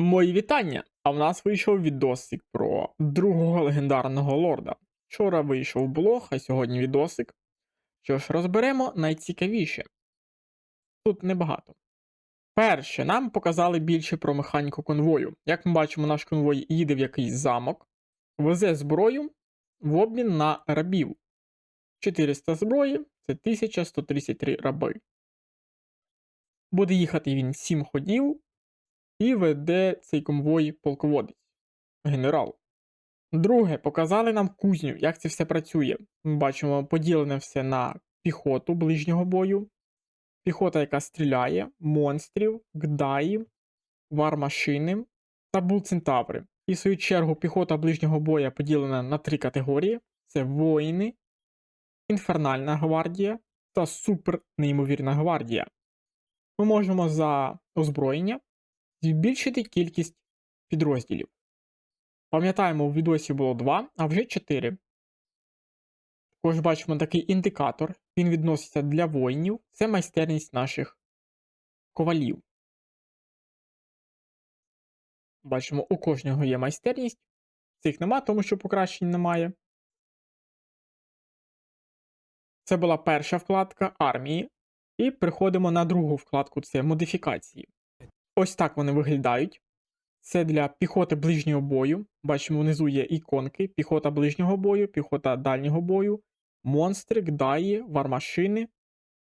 Мої вітання! А в нас вийшов відосик про другого легендарного лорда. Вчора вийшов блог, а сьогодні відосик. Що ж, розберемо найцікавіше. Тут небагато. Перше, нам показали більше про механіку конвою. Як ми бачимо, наш конвой їде в якийсь замок, везе зброю в обмін на рабів. 400 зброї це 1133 раби. Буде їхати він 7 ходів, і веде цей конвой полководець, генерал. Друге, показали нам кузню, як це все працює. Ми бачимо поділене все на піхоту ближнього бою, піхота, яка стріляє, монстрів, гдаї, вармашини та булцентаври. І в свою чергу піхота ближнього боя поділена на три категорії: це воїни, інфернальна гвардія та супер неймовірна гвардія. Ми можемо за озброєння збільшити кількість підрозділів. Пам'ятаємо, у відосі було 2, а вже 4. Також бачимо такий індикатор. Він відноситься для воїнів. Це майстерність наших ковалів. Бачимо, у кожного є майстерність. Цих нема, тому що покращень немає. Це була перша вкладка армії. І переходимо на другу вкладку це модифікації. Ось так вони виглядають. Це для піхоти ближнього бою. Бачимо, внизу є іконки: піхота ближнього бою, піхота дальнього бою, монстри, гдаї, вармашини.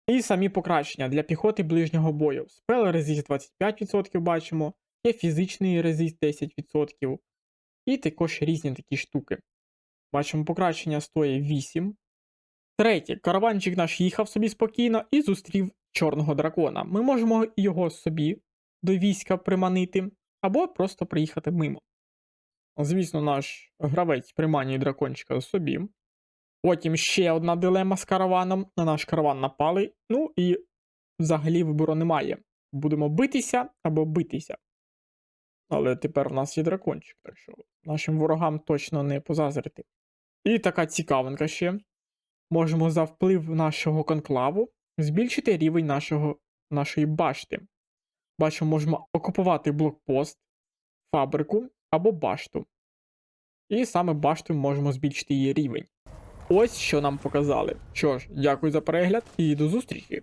І самі покращення для піхоти ближнього бою. Спел резист 25% бачимо, є фізичний резист 10%. І також різні такі штуки. Бачимо, покращення стоїть 8. Третє, караванчик наш їхав собі спокійно і зустрів чорного дракона. Ми можемо його собі до війська приманити, або просто приїхати мимо. Звісно, наш гравець приманює дракончика собі. Потім ще одна дилема з караваном. На наш караван напали. Ну і взагалі вибору немає. Будемо битися або битися. Але тепер у нас є дракончик, так що нашим ворогам точно не позазрити. І така цікавинка ще. Можемо за вплив нашого конклаву збільшити рівень нашого, нашої башти. Бачимо, можемо окупувати блокпост, фабрику або башту. І саме баштою можемо збільшити її рівень. Ось що нам показали. Що ж, дякую за перегляд і до зустрічі!